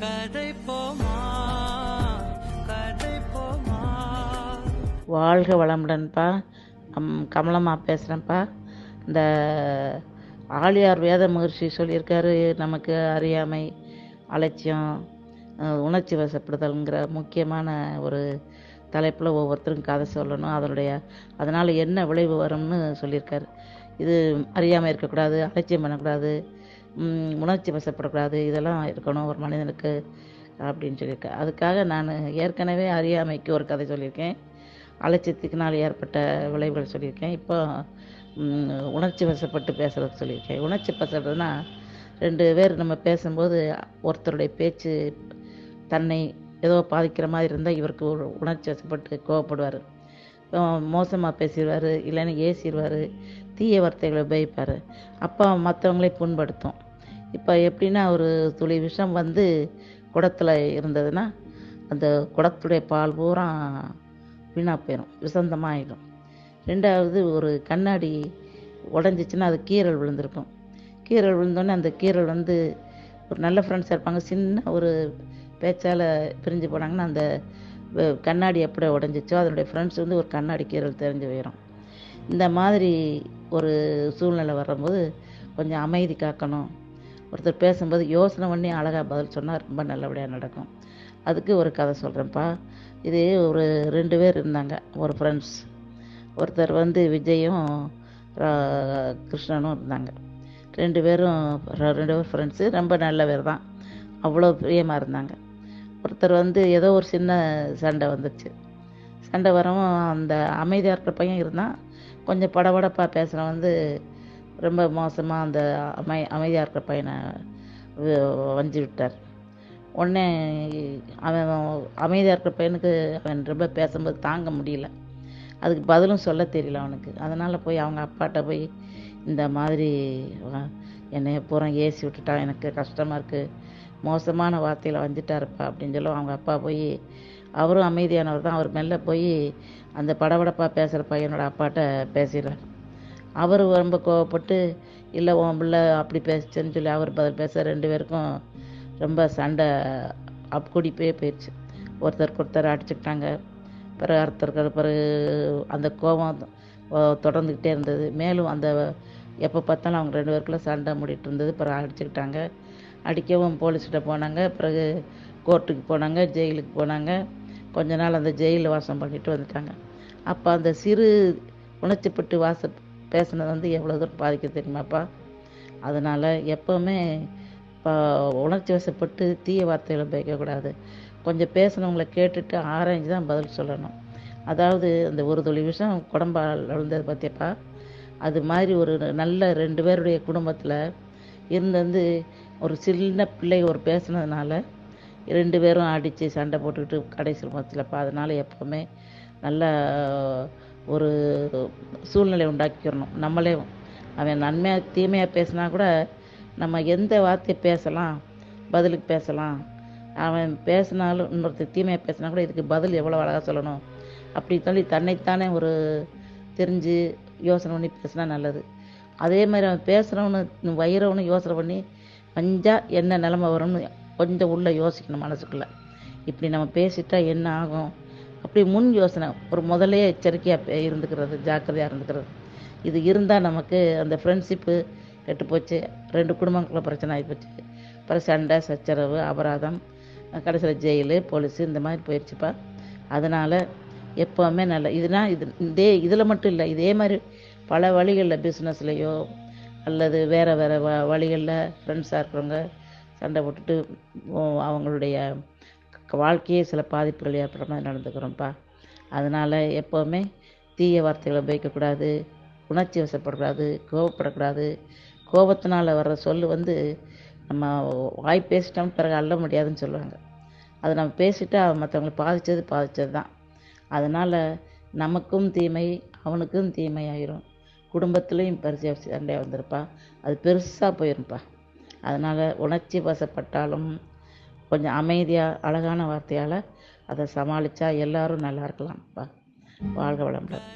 கதை போமா கதை போமா. வாழ்க வளமுடன்ப்பா அம் கமலம்மா பேசுகிறேன்ப்பா இந்த ஆழியார் வேத முகர்ஷி சொல்லியிருக்காரு நமக்கு அறியாமை அலட்சியம் உணர்ச்சி வசப்படுதல்ங்கிற முக்கியமான ஒரு தலைப்பில் ஒவ்வொருத்தரும் கதை சொல்லணும். அதனுடைய அதனால் என்ன விளைவு வரும்னு சொல்லியிருக்காரு. இது அறியாமல் இருக்கக்கூடாது அலட்சியம் பண்ணக்கூடாது உணர்ச்சி வசப்படக்கூடாது இதெல்லாம் இருக்கணும் ஒரு மனிதனுக்கு அப்படின்னு சொல்லியிருக்கேன். அதுக்காக நான் ஏற்கனவே அறியாமைக்கு ஒரு கதை சொல்லியிருக்கேன். அலட்சியத்துக்குனால் ஏற்பட்ட விளைவுகள் சொல்லியிருக்கேன். இப்போ உணர்ச்சி வசப்பட்டு பேசுகிறதுக்கு சொல்லியிருக்கேன். உணர்ச்சி வசப்படுறதுனா ரெண்டு பேர் நம்ம பேசும்போது ஒருத்தருடைய பேச்சு தன்னை ஏதோ பாதிக்கிற மாதிரி இருந்தால் இவருக்கு ஒரு உணர்ச்சி வசப்பட்டு கோவப்படுவார். மோசமாக பேசிடுவார் இல்லைன்னு ஏசிடுவார் தீய வார்த்தைகளை உபயோகிப்பார். அப்போ மற்றவங்களே புண்படுத்தும். இப்போ எப்படின்னா ஒரு துளி விஷம் வந்து குடத்தில் இருந்ததுன்னா அந்த குடத்துடைய பால் பூரா வீணாக போயிடும் விசந்தமாக ஆகிடும் ரெண்டாவது ஒரு கண்ணாடி உடஞ்சிச்சின்னா அது கீறல் விழுந்திருக்கும். கீறல் விழுந்தோடனே அந்த கீறல் வந்து ஒரு நல்ல ஃப்ரெண்ட்ஸாக இருப்பாங்க. சின்ன ஒரு பேச்சால் பிரிஞ்சு போனாங்கன்னா அந்த கண்ணாடி எப்படி உடஞ்சிச்சோ அதனுடைய ஃப்ரெண்ட்ஸ் வந்து ஒரு கண்ணாடி கீரல் தெரிஞ்சு போயிடும் இந்த மாதிரி ஒரு சூழ்நிலை வரும்போது கொஞ்சம் அமைதி காக்கணும். ஒருத்தர் பேசும்போது யோசனை பண்ணி அழகாக பதில் சொன்னால் ரொம்ப நல்லபடியாக நடக்கும். அதுக்கு ஒரு கதை சொல்கிறேன்ப்பா இது ஒரு ரெண்டு பேர் இருந்தாங்க ஒரு ஃப்ரெண்ட்ஸ் ஒருத்தர் வந்து விஜயும் ரா- கிருஷ்ணனும் இருந்தாங்க. ரெண்டு பேரும் ரெண்டு பேர் ஃப்ரெண்ட்ஸு ரொம்ப நல்ல பேர் தான். அவ்வளோ பிரியமாக இருந்தாங்க. ஒருத்தர் வந்து ஏதோ ஒரு சின்ன சண்டை வந்துச்சு சண்டை வரவும் அந்த அமைதியாக இருக்கிற பையன் இருந்தான். கொஞ்சம் படபடப்பாக பேசுகிற வந்து ரொம்ப மோசமாக அந்த அமை அமைதியாக இருக்கிற பையனை வஞ்சி விட்டார். உடனே அவன் அமைதியாக இருக்கிற பையனுக்கு அவன் ரொம்ப பேசும்போது தாங்க முடியல. அதுக்கு பதிலும் சொல்ல தெரியல அவனுக்கு. அதனால் போய் அவங்க அப்பாட்ட போய் இந்த மாதிரி என்னை பூரா ஏசி விட்டுட்டான் எனக்கு கஷ்டமாக இருக்குது மோசமான வார்த்தையில் வந்துட்டாருப்பா அப்படின்னு சொல்லி அவங்க அப்பா போய் அவரும் அமைதியானவர் தான். அவர் மெல்ல போய் அந்த படபடப்பாக பேசுகிற பையனோட அப்பாட்ட பேசிடுறார். அவர் ரொம்ப கோவப்பட்டு இல்லை உன் பிள்ளை அப்படி பேசுச்சுன்னு சொல்லி அவர் பதில் பேச ரெண்டு பேருக்கும் ரொம்ப சண்டை அப்படி போய் போயிடுச்சு ஒருத்தருக்கு ஒருத்தர் அடிச்சுக்கிட்டாங்க. பிறகு ஒருத்தருக்கு பிறகு அந்த கோபம் தொடர்ந்துக்கிட்டே இருந்தது. மேலும் அந்த எப்போ பார்த்தாலும் அவங்க ரெண்டு பேருக்குள்ள சண்டை மூடிட்டு இருந்தது. பிறகு அடிச்சுக்கிட்டாங்க. அடிக்கவும் போலீஸ்கிட்ட போனாங்க. பிறகு கோர்ட்டுக்கு போனாங்க. ஜெயிலுக்கு போனாங்க. கொஞ்ச நாள் அந்த ஜெயிலில் வாசம் பண்ணிட்டு வந்துட்டாங்க. அப்போ அந்த சிறு உணர்ச்சிப்பட்டு வாச பேசுனது வந்து எவ்வளோ தூரம் பாதிக்க தெரியுமாப்பா? அதனால் எப்போவுமே இப்போ உணர்ச்சி வசப்பட்டு தீய வார்த்தைகளை உபயோகிக்கக்கூடாது கொஞ்சம் பேசுனவங்களை கேட்டுட்டு ஆராய்ஞ்சு தான் பதில் சொல்லணும். அதாவது அந்த ஒரு துளி விஷம் குடம்பால் விழுந்தது பார்த்தியப்பா அது மாதிரி ஒரு நல்ல ரெண்டு பேருடைய குடும்பத்தில் இருந்து வந்து ஒரு சின்ன பிள்ளை ஒரு பேசுனதுனால ரெண்டு பேரும் அடித்து சண்டை போட்டுக்கிட்டு கடைசி மத்தியிலப்பா அதனால் எப்போவுமே நல்ல ஒரு சூழ்நிலை உண்டாக்கிக்கிறணும் நம்மளே அவன் நன்மையாக தீமையாக பேசினா கூட நம்ம எந்த வார்த்தையை பேசலாம்? பதிலுக்கு பேசலாம். அவன் பேசினாலும் இன்னொருத்தர் தீமையாக பேசினா கூட இதுக்கு பதில் எவ்வளோ அழகாக சொல்லணும்? அப்படி சொல்லி தன்னைத்தானே ஒரு தெரிஞ்சு யோசனை பண்ணி பேசினா நல்லது. அதே மாதிரி அவன் பேசுகிறவனு வயிறவனு யோசனை பண்ணி வஞ்சா என்ன நிலமை வரும்னு கொஞ்சம் உள்ளே யோசிக்கணும் மனசுக்குள்ளே. இப்படி நம்ம பேசிட்டா என்ன ஆகும்? அப்படி முன் யோசனை ஒரு முதலே எச்சரிக்கையாக இருந்துக்கிறது ஜாக்கிரதையாக இருந்துக்கிறது. இது இருந்தால் நமக்கு அந்த ஃப்ரெண்ட்ஷிப்பு கெட்டு போச்சு. ரெண்டு குடும்பங்களுக்குள்ள பிரச்சனை ஆகிப்போச்சு அப்புறம் சண்டை சச்சரவு அபராதம் கடைசியில் ஜெயிலு போலீஸு இந்த மாதிரி போயிடுச்சுப்பா அதனால் எப்போவுமே நல்ல இதுனா இது இதே இதில் மட்டும் இல்லை இதே மாதிரி பல வழிகளில் பிஸ்னஸ்லேயோ அல்லது வேறு வேறு வ வழிகளில் ஃப்ரெண்ட்ஸாக இருக்கிறவங்க சண்டை போட்டுட்டு அவங்களுடைய வாழ்க்கையே சில பாதிப்புகள் ஏற்படுற மாதிரி நடந்துக்கிறோம்ப்பா. அதனால் எப்போவுமே தீய வார்த்தைகளை உபயோகிக்கக்கூடாது உணர்ச்சி வசப்படக்கூடாது கோவப்படக்கூடாது கோபத்தினால் வர்ற சொல் வந்து நம்ம வாய் பேசிட்டோம் பிறகு அள்ள முடியாதுன்னு சொல்லுவாங்க. அது நம்ம பேசிட்டா மற்றவங்களை பாதித்தது பாதித்தது தான் அதனால் நமக்கும் தீமை அவனுக்கும் தீமை ஆயிரும் குடும்பத்துலேயும் பரிசு சண்டை வந்திருப்பா. அது பெருசாக போயிருப்பா அதனால் உணர்ச்சி வசப்பட்டாலும் கொஞ்சம் அமைதியாக அழகான வார்த்தையால் அதை சமாளித்தா எல்லாரும் நல்லா இருக்கலாம்ப்பா. வாழ்க வளமுடன்.